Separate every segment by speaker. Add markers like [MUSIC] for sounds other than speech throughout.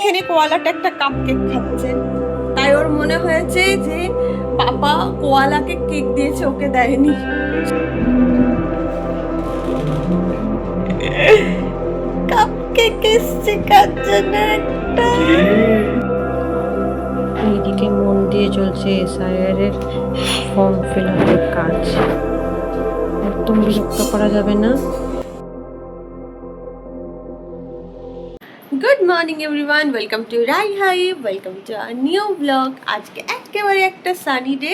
Speaker 1: এইখানে কোয়ালাটা একটা cup cake খাচ্ছে। তাই ওর মনে হয়েছে যে পাপা কোয়ালাকে কেক দিয়েছে, ওকে দেয়নি। কাপ কেক এসছে কার জন্য একটা?
Speaker 2: এইদিকে মন দিয়ে চলছে এসআইআর এর ফর্ম ফিল আপের কাজ। একদম বিরক্ত করা যাবে না।
Speaker 1: Morning everyone welcome to Rai hi welcome to our new blog আজকে একেবারে একটা সানি ডে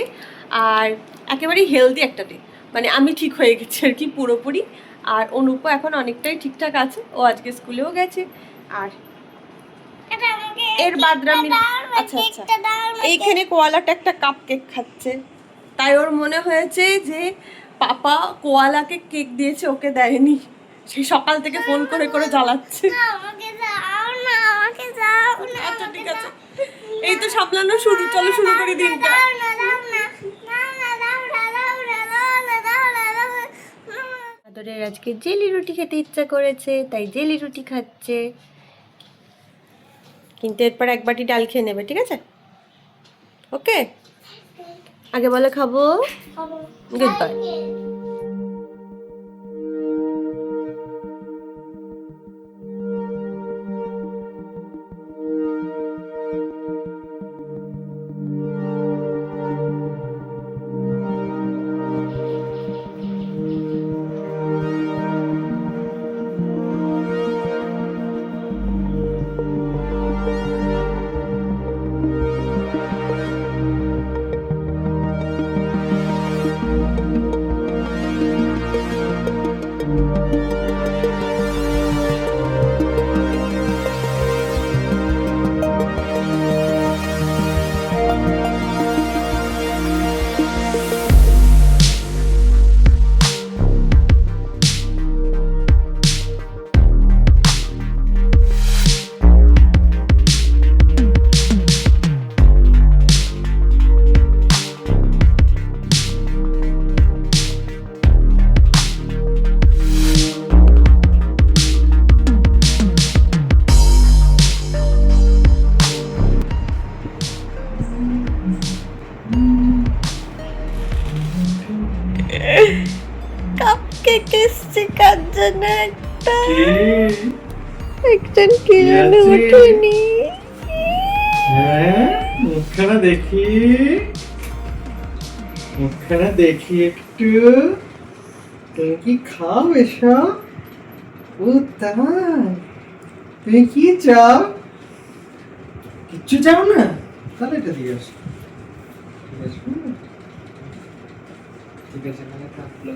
Speaker 1: আর একেবারে হেলদি একটা ডে মানে আমি ঠিক হয়ে গেছি আর কি পুরোপুরি। আর অনুপও এখন অনেকটাই ঠিকঠাক আছে, ও আজকে স্কুলেও গেছে। আর এর বাদরামি আচ্ছা আচ্ছা। এইখানে কোয়ালাটা একটা কাপ কেক খাচ্ছে। তাই ওর মনে হয়েছে যে পাপা কোয়ালাকে কেক দিয়েছে, ওকে দেয়নি। সেই সকাল থেকে ফোন করে করে জ্বালাচ্ছে। আচ্ছা ঠিক আছে। এই তো সামলানো শুরু চলো শুরু করি দিনটা। আদরের আজকে জেলি রুটি খেতে ইচ্ছা করেছে তাই জেলি রুটি খাচ্ছে। কিন্তু এরপর এক বাটি ডাল খেয়ে নেবে ঠিক আছে? ওকে? আগে বলে খাব? গুড বাই কেক এসছে কার জন্য একটা একজন কে যেন? ওঠেনি
Speaker 3: হ্যাঁ মুখখানা দেখি। মুখখানা দেখি একটু। তুমি কি খাও এসব? ও তাই। তুমি কি চাও? কিচ্ছু চাও না? তাহলে এটা দিয়ে আসো। ঠিক আছে ঠিক আছে মানে থাকল।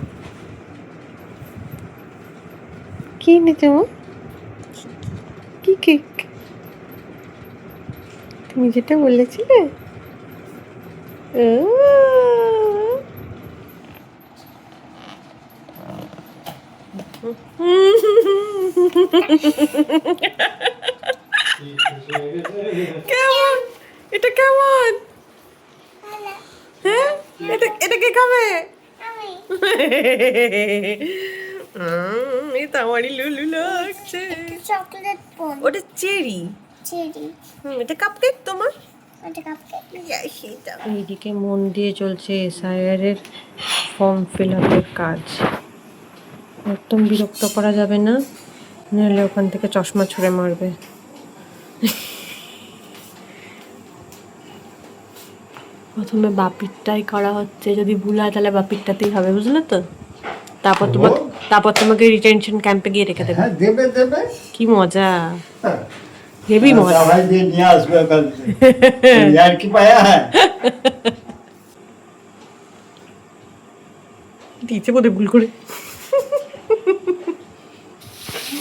Speaker 1: কি নিতে কি কেক? তুমি যেটা বলেছিলে? কেমন? এটা কেমন? হ্যাঁ? এটা এটা কে খাবে? [LAUGHS] এই আমারই লুলু লাগছে।
Speaker 4: চকলেট পোন
Speaker 1: ওটা চেরি।
Speaker 4: চেরি।
Speaker 1: হুম এটা কাপকেক তোমার?
Speaker 4: ওটা কাপকেক
Speaker 1: সেটা।
Speaker 2: এইদিকে মন দিয়ে চলছে এসআইআর এর ফর্ম ফিল আপের কাজ। একদম বিরক্ত করা যাবে না নাহলে ওখান থেকে চশমা ছুঁড়ে মারবে। প্রথমে বাপিরটাই করা হচ্ছে যদি ভুল হয় তাহলে বাপিরটাতেই হবে বুঝলে তো? তারপর তোমাকে তারপর তোমাকে রিটেনশন ক্যাম্পে গিয়ে রেখে দেবে।
Speaker 5: হ্যাঁ দেবে দেবে।
Speaker 2: কি মজা। হেভি মজা।
Speaker 5: দাওয়াই দিয়ে নিয়ে আসবে। আর কি পায়া হ্যাঁ।
Speaker 2: দিয়েছে বোধহয় ভুল করে।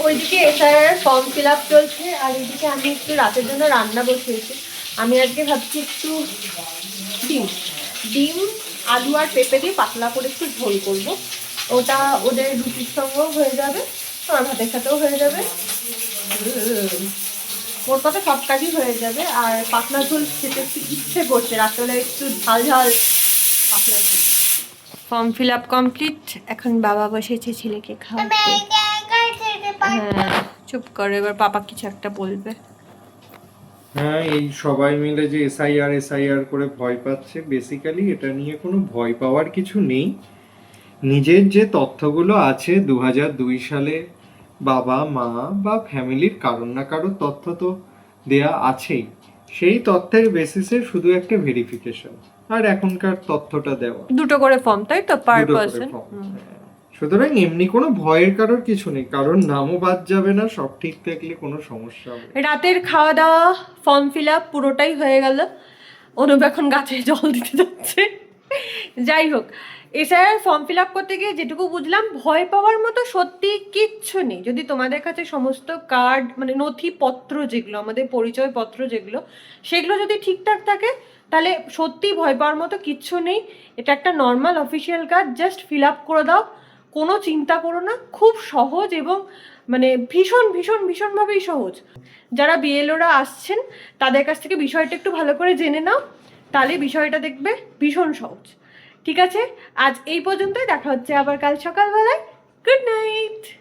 Speaker 1: ওইদিকে এসআইআর ফর্ম ফিল আপ চলছে আর এইদিকে আমি একটু রাতের জন্য রান্না বসিয়েছি। আমি আজকে ভাবছি একটু ডিম। ডিম আলু আর পেঁপে দিয়ে পাতলা করে একটু ঝোল করব। ওটা ওদের রুটির সঙ্গেও হয়ে যাবে আমার ভাতের সাথেও হয়ে যাবে। ওর কথা সব কাজই হয়ে যাবে। আর পাতলা ঝোল খেতে একটু ইচ্ছে করছে রাত্রেবেলা একটু ঝাল ঝাল পাতলা ঝোল।
Speaker 2: Form fill up complete? এখন বাবা বসেছে ছেলেকে খাওয়াতে। হ্যাঁ চুপ করে এবার পাপা কিছু একটা বলবে।
Speaker 3: হ্যাঁ এই সবাই মিলে যে এসআইআর এসআইআর করে ভয় পাচ্ছে বেসিক্যালি এটা নিয়ে কোনো ভয় পাওয়ার কিছু নেই। নিজের যে তথ্যগুলো আছে দু দুই সালে বাবা মা বা ফ্যামিলির কারোর না কারোর তথ্য তো দেয়া আছেই। সেই তথ্যের বেসিসে শুধু একটা ভেরিফিকেশন আর এখনকার তথ্যটা দেওয়া।
Speaker 1: দুটো করে ফর্ম তাই তো? পার
Speaker 3: করে
Speaker 1: পার্সন।
Speaker 3: হ্যাঁ। সুতরাং এমনি কোনো ভয়ের কারোর কিছু নেই। কারণ নামও বাদ যাবে না সব ঠিক থাকলে কোনো সমস্যা হবে
Speaker 1: রাতের খাওয়া দাওয়া ফর্ম ফিল আপ পুরোটাই হয়ে গেল। অনুপ এখন গাছে জল দিতে যাচ্ছে। যাই হোক এছাড়া ফর্ম ফিল আপ করতে গিয়ে যেটুকু বুঝলাম, ভয় পাওয়ার মতো সত্যি কিচ্ছু নেই। যদি তোমাদের কাছে সমস্ত কার্ড মানে নথিপত্র যেগুলো, আমাদের পরিচয়পত্র যেগুলো, সেগুলো যদি ঠিকঠাক থাকে, তাহলে সত্যি ভয় পাওয়ার মতো কিচ্ছু নেই। এটা একটা normal official card just fill up করে দাও। কোনো চিন্তা করো না, খুব সহজ এবং মানে ভীষণ ভীষণ, ভীষণভাবেই সহজ। যারা বিএলওরা আসছেন, তাদের কাছ থেকে বিষয়টা একটু ভালো করে জেনে নাও, তাহলে বিষয়টা দেখবে ভীষণ সহজ। ঠিক আছে? আজ এই পর্যন্তই। দেখা হচ্ছে আবার কাল সকালবেলায়। Good night